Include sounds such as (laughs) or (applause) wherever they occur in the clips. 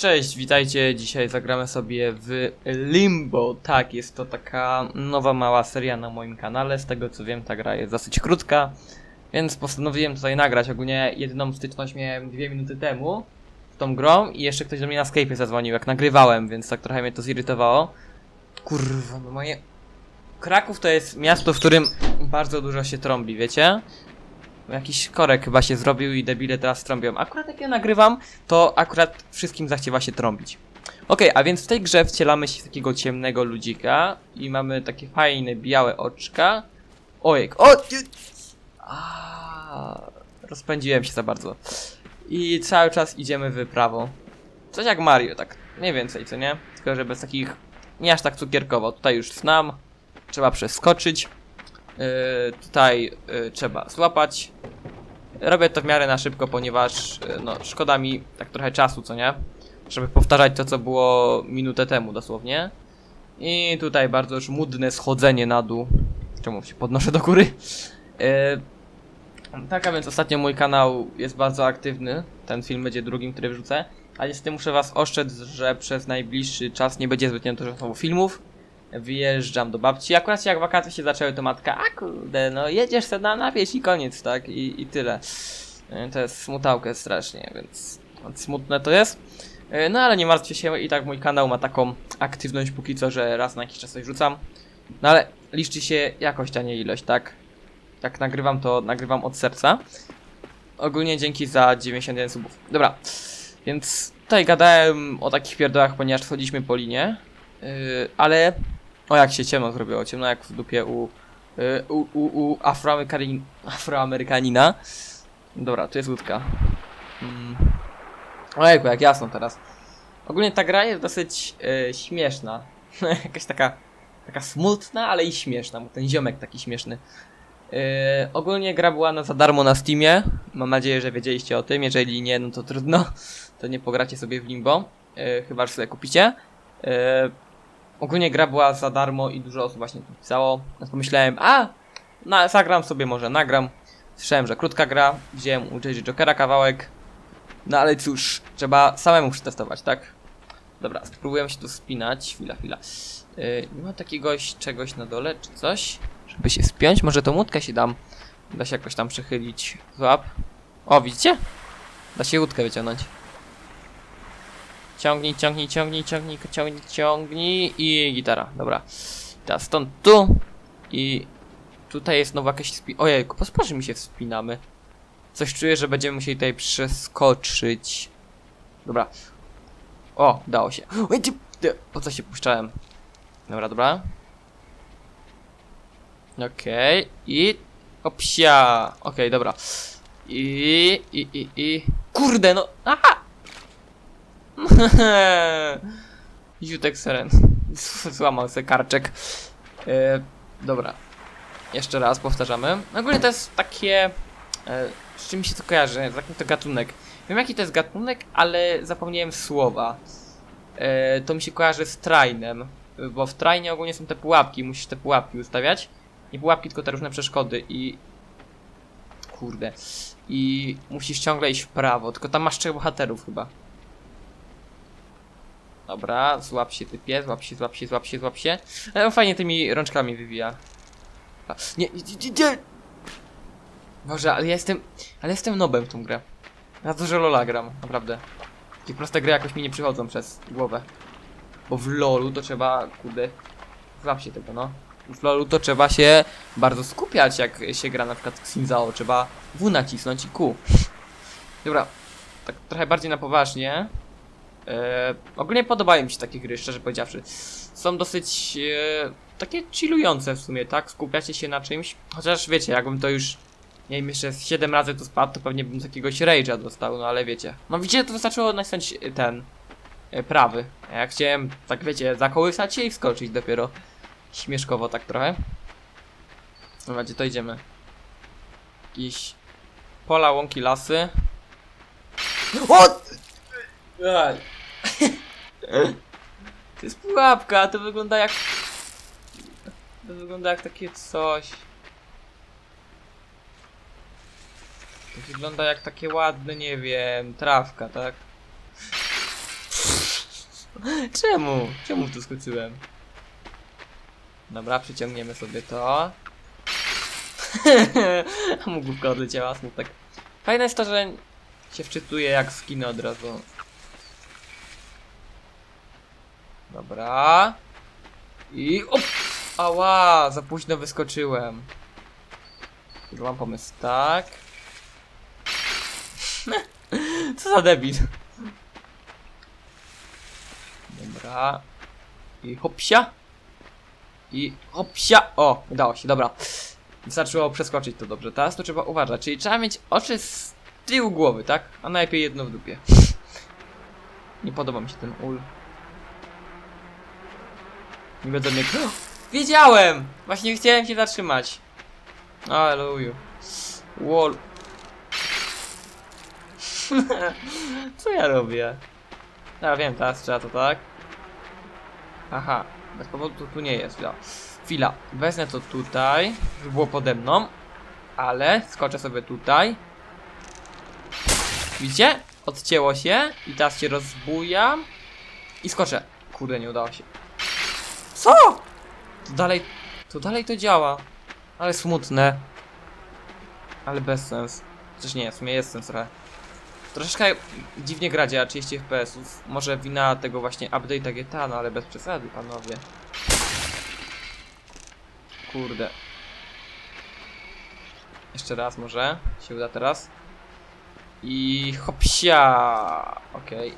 Cześć, witajcie. Dzisiaj zagramy sobie w Limbo. Tak, jest to taka nowa mała seria na moim kanale. Z tego co wiem, ta gra jest dosyć krótka, więc postanowiłem tutaj nagrać. Ogólnie jedyną styczność miałem dwie minuty temu z tą grą i jeszcze ktoś do mnie na Skype'ie zadzwonił, jak nagrywałem, więc tak trochę mnie to zirytowało. Kurwa, no moje... Kraków to jest miasto, w którym bardzo dużo się trąbi, wiecie? Jakiś korek chyba się zrobił i debile teraz trąbią. Akurat jak ja nagrywam, to akurat wszystkim zachciewa się trąbić. Okej, a więc w tej grze wcielamy się w takiego ciemnego ludzika i mamy takie fajne białe oczka. Ojek, o! A, rozpędziłem się za bardzo. I cały czas idziemy w prawo. Coś jak Mario, tak mniej więcej, co nie? Tylko, że bez takich, nie aż tak cukierkowo. Tutaj już znam, trzeba przeskoczyć. Yy, tutaj yy, trzeba złapać. Robię to w miarę na szybko, ponieważ yy, no, szkoda mi tak trochę czasu, co nie? Żeby powtarzać to, co było minutę temu dosłownie. I tutaj bardzo już mudne schodzenie na dół. Czemu się podnoszę do góry? Tak, a więc ostatnio mój kanał jest bardzo aktywny. Ten film będzie drugim, który wrzucę. A niestety muszę was ostrzec, że przez najbliższy czas nie będzie zbytnio dużo filmów. Wyjeżdżam do babci. Akurat jak wakacje się zaczęły, to matka, a kurde, no jedziesz se na, na wieś i koniec, tak? I, I tyle. E, To jest smutałkę strasznie, więc smutne to jest. E, No ale nie martwcie się, i tak mój kanał ma taką aktywność póki co, że raz na jakiś czas coś rzucam. No ale liczy się jakość, a nie ilość, tak? Jak nagrywam, to nagrywam od serca. Ogólnie dzięki za 91 subów. Dobra, więc tutaj gadałem o takich pierdołach, ponieważ wchodziliśmy po linie. Yy, ale o jak się ciemno zrobiło, ciemno jak w dupie u, yy, u, u, u Afroamerykanin, Afroamerykanina. Dobra, tu jest łódka. Mm. Ojejku, jak jasno teraz. Ogólnie ta gra jest dosyć yy, śmieszna. (laughs) Jakaś taka, taka smutna, ale i śmieszna, bo ten ziomek taki śmieszny. Yy, ogólnie gra była na za darmo na Steamie. Mam nadzieję, że wiedzieliście o tym. Jeżeli nie, no to trudno. (laughs) To nie pogracie sobie w Limbo. Yy, chyba, że sobie kupicie. Yy, ogólnie gra była za darmo i dużo osób właśnie tu pisało. No to pomyślałem, a na, zagram sobie może, nagram. Słyszałem, że krótka gra, wziąłem u JJ Jokera kawałek. No ale cóż, trzeba samemu przetestować, tak? Dobra, spróbujemy się tu spinać. Chwila, chwila. Yy, nie ma takiegoś czegoś na dole, czy coś? Żeby się spiąć, może tą łódkę się dam. Da się jakoś tam przechylić. Złap. O, widzicie? Da się łódkę wyciągnąć. Ciągnij, ciągnij, ciągnij, ciągnij, ciągnij, ciągnij i gitara, dobra. Teraz stąd tu i tutaj jest znowu jakieś spi... Ojejku, posparzy mi się wspinamy. Coś czuję, że będziemy musieli tutaj przeskoczyć. Dobra. O, dało się. Po co się puszczałem? Dobra, dobra. Okej, i... Opsia! Okej, dobra. I, i, i, i... Kurde, no... Aha! (laughs) Jutek Seren. (laughs) Złamał se karczek. E, dobra. Jeszcze raz powtarzamy. Ogólnie to jest takie... E, z czym mi się to kojarzy? Z jakim to gatunek? Wiem jaki to jest gatunek, ale zapomniałem słowa. E, to mi się kojarzy z trainem. Bo w trainie ogólnie są te pułapki, musisz te pułapki ustawiać. Nie pułapki, tylko te różne przeszkody i... Kurde. I musisz ciągle iść w prawo, tylko tam masz trzech bohaterów chyba. Dobra, złap się typie, złap się, złap się, złap się, złap się. On fajnie tymi rączkami wywija. A, Nie, nie, nie. Boże, ale ja jestem, ale jestem nobem w tą grę. Ja dużo lola gram, naprawdę. Takie proste gry jakoś mi nie przychodzą przez głowę. Bo w lolu to trzeba, kurde, złap się tego, no. W lolu to trzeba się bardzo skupiać, jak się gra na przykład Xinzao. Trzeba W nacisnąć i Q. Dobra, tak trochę bardziej na poważnie. E, ogólnie podobają mi się takie gry, szczerze powiedziawszy. Są dosyć e, takie chillujące w sumie, tak? Skupiacie się na czymś. Chociaż wiecie, jakbym to już nie wiem, jeszcze z 7 razy tu spadł, to pewnie bym z jakiegoś rage'a dostał, no ale wiecie. No widzicie, to wystarczyło nacisnąć e, ten e, prawy. A jak chciałem, tak wiecie, zakołysać się i wskoczyć dopiero. Śmieszkowo tak trochę. Dobra, gdzie to idziemy? Jakieś pola, łąki, lasy. O! Aj. To jest pułapka, to wygląda jak... To wygląda jak takie coś. To wygląda jak takie ładne, nie wiem, trawka, tak? Czemu? Czemu tu skoczyłem? Dobra, przyciągniemy sobie to. (laughs) Mu główka odleciała, smutek. Fajne jest to, że się wczytuje jak z kina od razu. Dobra. I op! Ała, za późno wyskoczyłem. Tylko mam pomysł, tak. (laughs) Co za debil. Dobra. I hopsia. I hopsia. O, udało się, dobra. Wystarczyło przeskoczyć to dobrze. Teraz to trzeba uważać. Czyli trzeba mieć oczy z tyłu głowy, tak? A najlepiej jedno w dupie. (laughs) Nie podoba mi się ten ul. Nie będę mnie... Wiedziałem! Właśnie chciałem się zatrzymać. Aleluju. Wall. (laughs) Co ja robię? Ja wiem, teraz trzeba to tak. Aha, bez powodu to tu nie jest. Chwila. Chwila. Wezmę to tutaj, żeby było pode mną. Ale skoczę sobie tutaj. Widzicie? Odcięło się i teraz się rozbujam. I skoczę. Kurde, nie udało się. Co? To dalej, to dalej to działa. Ale smutne. Ale bez sens. Chociaż nie, w sumie jest sens trochę. Troszeczkę dziwnie gra działa 30 FPS-ów. Może wina tego właśnie update'a GTA, no ale bez przesady, panowie. Kurde. Jeszcze raz może. Się uda teraz. I hopsia. Okej.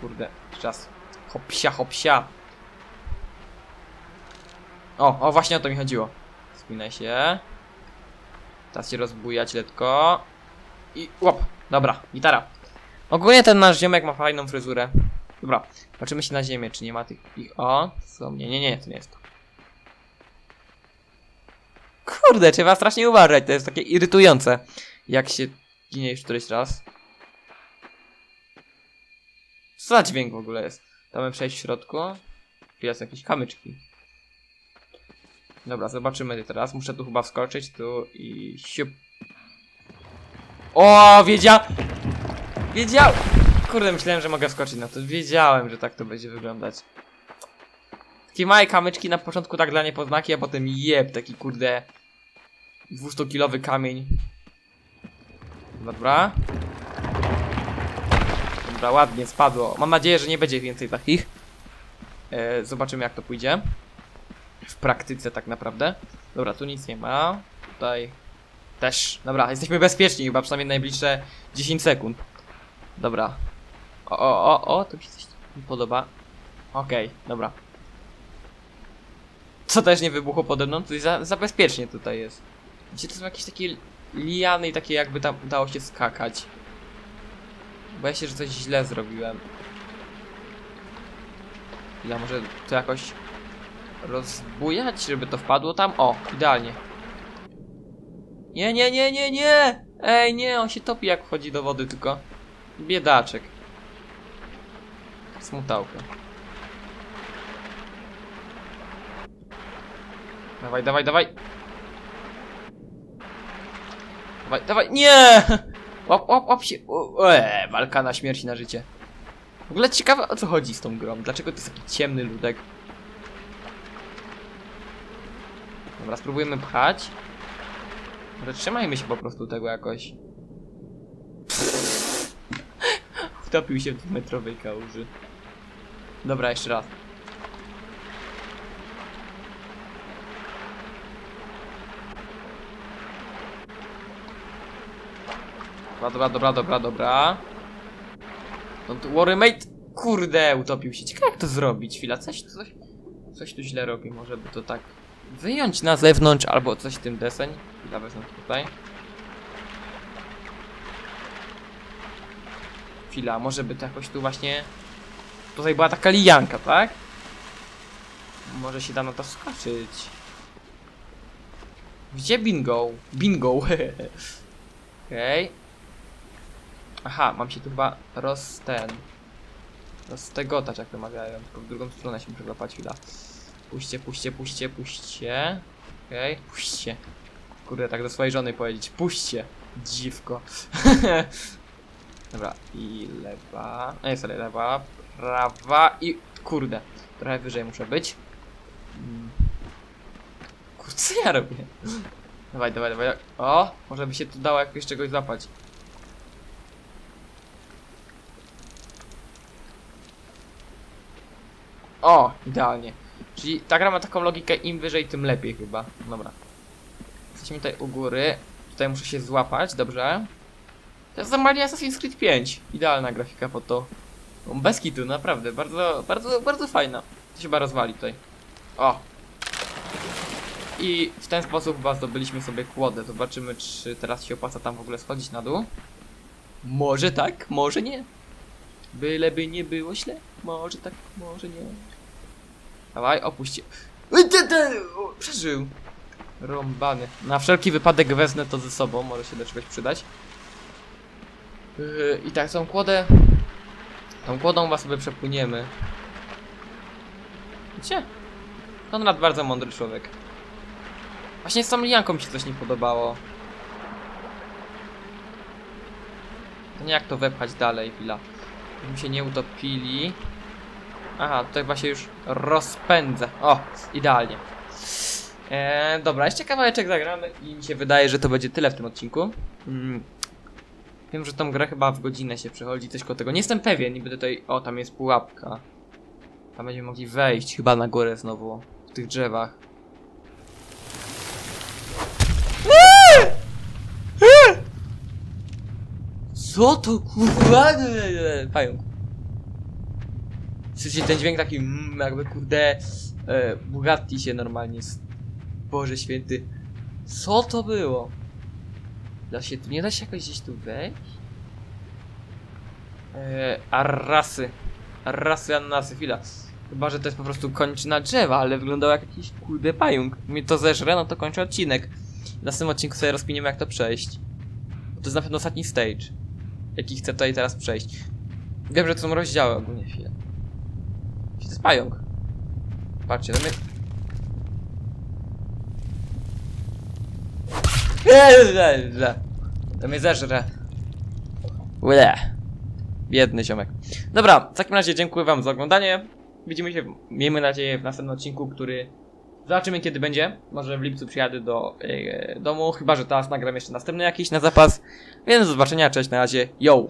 Kurde. Jeszcze raz. Hopsia, hopsia. O, o właśnie o to mi chodziło. Spinaj się. Teraz się rozbujać letko. I łap. Dobra, gitara. Ogólnie ten nasz ziomek ma fajną fryzurę. Dobra, patrzymy się na ziemię, czy nie ma tych... I o, co mnie... Nie, nie, to nie jest to. Kurde, trzeba strasznie uważać, to jest takie irytujące. Jak się ginie już któryś raz. Co za dźwięk w ogóle jest? Tam przejść w środku. Tu jest jakieś kamyczki. Dobra, zobaczymy teraz. Muszę tu chyba wskoczyć, tu i siup. O, wiedział! Wiedział! Kurde, myślałem, że mogę wskoczyć na to. Wiedziałem, że tak to będzie wyglądać. Takie małe kamyczki na początku tak dla niepoznaki, a potem jeb, taki kurde 200-kilowy kamień. Dobra. Dobra, ładnie spadło. Mam nadzieję, że nie będzie więcej takich. E, zobaczymy jak to pójdzie. W praktyce tak naprawdę. Dobra, tu nic nie ma. Tutaj też. Dobra, jesteśmy bezpieczni chyba przynajmniej najbliższe 10 sekund. Dobra. O, o, o, o, to mi się coś podoba. Okej, dobra. Co też nie wybuchło pode mną? To za, za bezpiecznie tutaj jest. Gdzie to są jakieś takie liany i takie jakby tam dało się skakać. Boję się, że coś źle zrobiłem. Ja może to jakoś rozbujać, żeby to wpadło tam? O, idealnie. Nie, nie, nie, nie, nie! Ej, nie, on się topi jak wchodzi do wody tylko. Biedaczek. Smutałkę. Dawaj, dawaj, dawaj. Dawaj, dawaj, nie! Łap, łap, łap się. Eee, walka na śmierć i na życie. W ogóle ciekawe o co chodzi z tą grą. Dlaczego to jest taki ciemny ludek? Dobra, spróbujemy pchać. Może trzymajmy się po prostu tego jakoś. (laughs) Wtopił się w dwumetrowej kałuży. Dobra, jeszcze raz. Dobra, dobra, dobra, dobra, dobra. Don't worry, mate! Kurde, utopił się. Ciekawe jak to zrobić. Chwila, coś, coś, coś tu źle robi. Może by to tak wyjąć na zewnątrz albo coś w tym deseń. Chwila, wezmę tutaj. Chwila, może by to jakoś tu właśnie... Tutaj była taka lijanka, tak? Może się da na to skoczyć. Gdzie bingo? Bingo. (laughs) Okej. Aha, mam się tu chyba roz ten. Roztegotać jak to mawiają. Tylko w drugą stronę się muszę złapać chwila. Puśćcie, puśćcie, puśćcie, puśćcie. Okej, okay. puśćcie. Kurde, tak do swojej żony powiedzieć. Puśćcie, dziwko. (laughs) Dobra, i lewa. No jest lewa. prawa i... Kurde, trochę wyżej muszę być. Mm. Kurde, co ja robię? Dawaj, dawaj, dawaj. O, może by się tu dało jakoś czegoś złapać. O, idealnie. Czyli ta gra ma taką logikę, im wyżej, tym lepiej chyba. Dobra. Jesteśmy tutaj u góry. Tutaj muszę się złapać, dobrze. To jest normalnie Assassin's Creed 5. Idealna grafika pod to. No, Bez kitu, naprawdę. Bardzo, bardzo, bardzo fajna. To się chyba rozwali tutaj. O. I w ten sposób chyba zdobyliśmy sobie kłodę. Zobaczymy, czy teraz się opłaca tam w ogóle schodzić na dół. Może tak, może nie. Byleby nie było źle. Może tak, może nie. Dawaj, opuść. Przeżył. Rąbany. Na wszelki wypadek wezmę to ze sobą, może się do czegoś przydać. Yy, I tak, tą kłodę. Tą kłodą chyba sobie przepłyniemy. Wiecie? Konrad bardzo mądry człowiek. Właśnie z tą lijanką mi się coś nie podobało. To nie jak to wepchać dalej, chwila. Żeby się nie utopili. Aha, tutaj chyba się już rozpędza. O, idealnie. Eee, dobra, jeszcze kawałeczek zagramy i mi się wydaje, że to będzie tyle w tym odcinku. Mm. Wiem, że tą grę chyba w godzinę się przechodzi, coś koło tego. Nie jestem pewien będę tutaj... O, tam jest pułapka. Tam będziemy mogli wejść chyba na górę znowu. W tych drzewach. Co to kurwa? Pająk. Słyszycie ten dźwięk taki mm, jakby kurde e, Bugatti się normalnie s- Boże święty. Co to było? Da się tu, nie da się jakoś gdzieś tu wejść? E, arrasy. Arrasy, ananasy, chwila. Chyba, że to jest po prostu kończyna drzewa, ale wyglądał jak jakiś kurde pająk. Mnie to zeżre, no to kończę odcinek. W następnym odcinku sobie rozpiniemy jak to przejść. Bo to jest na pewno ostatni stage Jaki chcę tutaj teraz przejść. Wiem, że to są rozdziały ogólnie chwilę to jest pająk. Patrzcie, to mnie... To mnie zeżre. Ule. Biedny ziomek. Dobra, w takim razie dziękuję wam za oglądanie. Widzimy się, miejmy nadzieję, w następnym odcinku, który... Zobaczymy kiedy będzie. Może w lipcu przyjadę do e, domu, chyba że teraz nagram jeszcze następny jakiś na zapas. Więc do zobaczenia, cześć, na razie, yo!